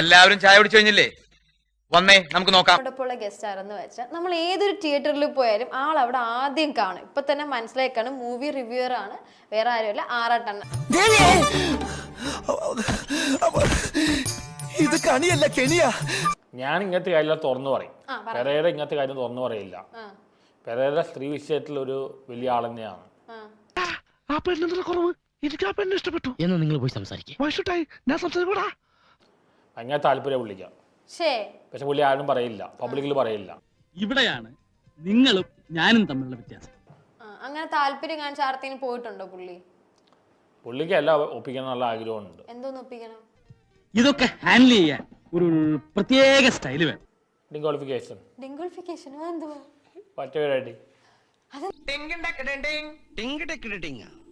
എല്ലാവരും ചായ കുടിച്ചു കഴിഞ്ഞില്ലേ? വന്നേ നമുക്ക് നോക്കാം. നമ്മോടൊപ്പമുള്ള ഗസ്റ്റ് ആരെന്ന് വെച്ചാൽ നമ്മൾ ഏതൊരു തിയേറ്ററിൽ പോയാലും ആൾ അവിടെ ആദ്യം കാണും. ഇപ്പൊ തന്നെ മനസ്സിലാക്കാണ് മൂവി റിവ്യൂവർ ആണ് വേറെ ആരുമല്ല ആറാട്ടണ്ണ ഇത് കണിയല്ല കെണിയാ. ഞാൻ ഇങ്ങനത്തെ കാര്യം തുറന്നു പറയും. ആ, പറ. പെരേര ഇങ്ങനത്തെ കാര്യം തുറന്നു പറയില്ല. ആ. പെരേര സ്ത്രീ വിഷയത്തിൽ ഒരു വലിയ ആൾ തന്നെയാണ്. ആ. ആ പെണ്ണെന്താ കുറവ്? എനിക്ക് ആ പെണ്ണ് ഇഷ്ടപ്പെട്ടു. എന്ന് നിങ്ങൾ പോയി സംസാരിക്കുക ഐ ഞാൻ സംസാരിക്കൂടാ. ഭയങ്കര താല്പര്യം പുള്ളിക്കാം ശേ. പക്ഷെ പുള്ളി ആരും പറയില്ല. പബ്ലിക്കിൽ പറയില്ല. ഇവിടെയാണ് നിങ്ങളും ഞാനും തമ്മിലുള്ള വ്യത്യാസം. ആ, അങ്ങനെ താല്പര്യം കാണിച്ച ആർത്തേനും പോയിട്ടുണ്ടോ പുള്ളി? പുള്ളിക്ക് അല്ല ഒപ്പിക്കണം നല്ല ആഗ്രഹമുണ്ട്. എന്തോന്ന് ഒപ്പിക്കണം? ഇതൊക്കെ ഹാൻഡിൽ ചെയ്യാൻ ഒരു പ്രത്യേക സ്റ്റൈൽ വേണം. ഡിക്വാളിഫിക്കേഷൻ ഡിംഗോളിഫിക്കേഷൻ എന്തുവാ?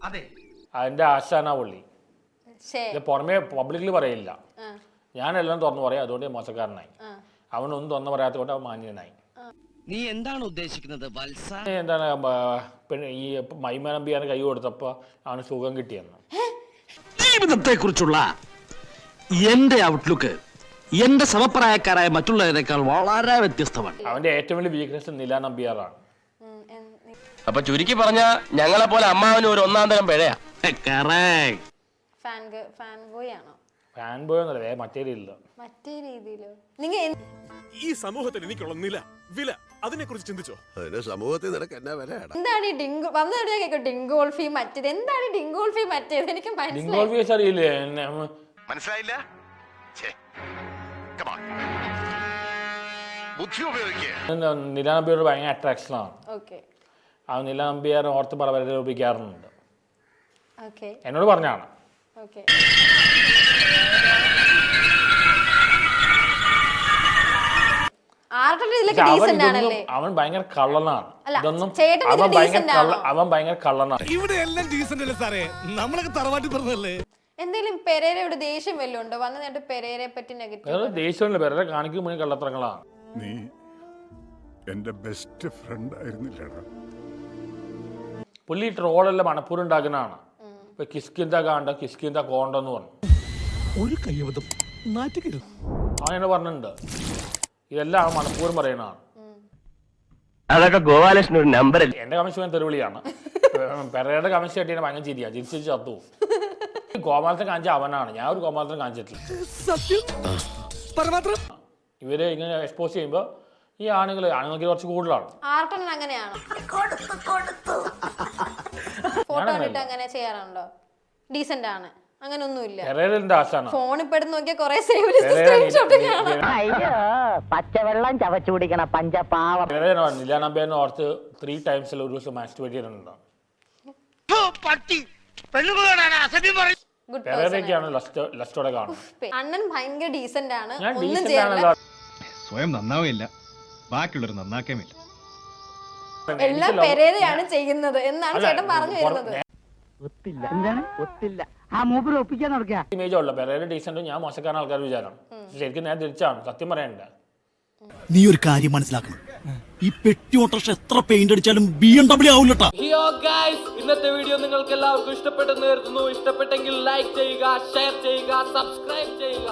അതെ അതിന്റെ ആശാന പുള്ളി. ശേ. ഇത് പുറമേ പബ്ലിക്കിൽ പറയില്ല. ആ. ഞാനെല്ലാം തുറന്നു പറയാം അതുകൊണ്ട് ഞാൻ മോശക്കാരനായി. അവനൊന്നും തുറന്നു പറയാത്തതുകൊണ്ട് അവൻ മാന്യനായി. നീ എന്താണ് ഉദ്ദേശിക്കുന്നത് വത്സ? എന്താണ് പിന്നെ ഈ മൈമനമ്പിയാന് കൈ കൊടുത്തപ്പോൾ അവന് സുഖം കിട്ടിയെന്ന്? ജീവിതത്തെ കുറിച്ചുള്ള എന്റെ ഔട്ട്ലുക്ക് എന്റെ സമപ്രായക്കാരായ മറ്റുള്ളവരെക്കാൾ വളരെ വ്യത്യസ്തമാണ്. അവന്റെ ഏറ്റവും വലിയ വീക്ക്നെസ് നില നമ്പിയാറാണ്. അപ്പൊ ചുരുക്കി പറഞ്ഞ ഞങ്ങളെ പോലെ അമ്മാവന് ഒരു ഒന്നാം തരം പിഴയാ. ഫാൻ ഫാൻ ബോയ് ആണോ ഫാൻ ബോയ് എന്നല്ല വേ മറ്റേ രീതിയിലോ? നിങ്ങൾ ഈ സമൂഹത്തിൽ എനിക്കുള്ള നില വില അതിനെ കുറിച്ച് ചിന്തിച്ചോ? അതിന് സമൂഹത്തിൽ നിനക്ക് എന്നാ എന്താണ് ഈ ഡിങ്കു? വന്നു ഞാൻ കേൾക്കും ഡിങ്കോൾഫി മറ്റേത്. എന്താണ് ഈ ഡിങ്കോൾഫി മറ്റേത്? എനിക്ക് മനസ്സിലായി. ഡിങ്കോൾവിയസ് അറിയില്ലേ? എന്നെ അവൻ- മനസ്സിലായില്ല? ഛേ, come on. ബുദ്ധി ഉപയോഗിക്കുക അവന് നില നമ്പിയോട് ഭയങ്കര അട്രാക്ഷനാണ് ഓക്കെ. ആ നില നമ്പിയാർ ഓർത്ത് പല ഓക്കെ. എന്നോട് പറഞ്ഞാണ്. ഓക്കെ അവൻ ആണല്ലേ? അവൻ ഭയങ്കര കള്ളനാണ്. ഇതൊന്നും അവൻ ഭയങ്കര? അവൻ ഭയങ്കര കള്ളനാണ്. ഇവിടെ എല്ലാം ഡീസന്റ് അല്ലേ സാറേ? നമ്മളൊക്കെ തറവാട്ടി പറഞ്ഞല്ലേ എന്തെങ്കിലും പെരേരയുടെ ദേഷ്യം വല്ലതും ഉണ്ടോ? വന്നു നേരിട്ട് പെരേരെ പറ്റി നെഗറ്റീവ് ദേഷ്യമില്ല വേറെ കാണിക്കും മുന്നേ കള്ളത്തരങ്ങളാണ്. നീ എന്റെ ബെസ്റ്റ് ഫ്രണ്ട് ആയിരുന്നില്ലടാ. പുള്ളി ട്രോളെല്ലാം മണപ്പൂർ ഉണ്ടാക്കുന്നതാണ് ഇപ്പൊ കിസ്കിന്ത കാണ്ട കിസ്കിന്ത കോണ്ടെന്ന് പറഞ്ഞു. ഒരു കയ്യബദ്ധം. നാറ്റുകരുത് അവൻ എന്നോട് പറഞ്ഞിട്ടുണ്ട്. ഇതെല്ലാം മണപ്പൂർ പറയുന്നതാണ്. അതൊക്കെ ഗോപാലകൃഷ്ണൻ ഒരു നമ്പർ അല്ലേ? എന്റെ കമ്മീഷൻ ഞാൻ തെരുവിളിയാണ് പെരയുടെ കമ്മീഷൻ കേട്ടിട്ട് ഭയങ്കര ചിരിയാ. ചിരിച്ച് ചത്തു ഗോപാലത്തെ കാണിച്ച അവനാണ്. ഞാൻ ഒരു സത്യം? പരമാത്രം? ഇവർ ഇങ്ങനെ എക്സ്പോസ് ചെയ്യുമ്പോൾ ഈ ആണുങ്ങൾ ആണുങ്ങൾക്ക് കുറച്ച് കൂടുതലാണ്. അങ്ങനെയാണോ? കണ്ടിട്ട് അങ്ങനെ ചെയ്യാറുണ്ടോ? ഡീസന്റ് ആണ്. അങ്ങനെ ഒന്നുമില്ല പെരേരന്റെ ആശാണ് ഫോൺ ഇപ്പൊ എടുത്ത് നോക്കിയാൽ കുറെ സേവ് ലിസ്റ്റ് പെരേര സ്ക്രീൻഷോട്ട് കാണാം. അയ്യോ പച്ചവെള്ളം ചവച്ചു കുടിക്കണ പഞ്ചപാവം. ഓർത്ത് ത്രീ ടൈംസിൽ ഒരു ദിവസം ഗുഡ് ലസ്റ്റ് ലസ്റ്റോടെ കാണുന്നത്? അണ്ണൻ ഭയങ്കര ഡീസന്റ് ആണ്. ഞാൻ ഒന്നും ഡീസന്റ് ചെയ്യില്ല ആണല്ലോ. സ്വയം നന്നാവില്ല. ബാക്കിയുള്ളവർ നന്നാക്കേമില്ല എല്ലാം പെരേരയാണ് ചെയ്യുന്നത് എന്നാണ് ചേട്ടൻ പറഞ്ഞു പുറ- വരുന്നത്. ഒത്തില്ല. എന്താണ്? ഒത്തില്ല. ആ മൂപ്പര് ഒപ്പിക്കാൻ നടക്കുക ഇമേജ് ഉള്ള പെരേര ഡീസന്റ് ഞാൻ മോശക്കാരൻ ആൾക്കാർ വിചാരം. ശരിക്കും ഞാൻ തിരിച്ചാണ്. സത്യം പറയണ്ട. നീ ഒരു കാര്യം മനസ്സിലാക്കണം. ഈ പെട്ടി ഓട്ടർഷ എത്ര പെയിന്റ് അടിച്ചാലും ബി എം ഡബ്ല്യൂ ആവില്ലട്ടാ ഇന്നത്തെ വീഡിയോ നിങ്ങൾക്ക് എല്ലാവർക്കും ഇഷ്ടപ്പെട്ടെന്ന് കരുതുന്നു. ഇഷ്ടപ്പെട്ടെങ്കിൽ ലൈക്ക് ചെയ്യുക ഷെയർ ചെയ്യുക സബ്സ്ക്രൈബ് ചെയ്യുക.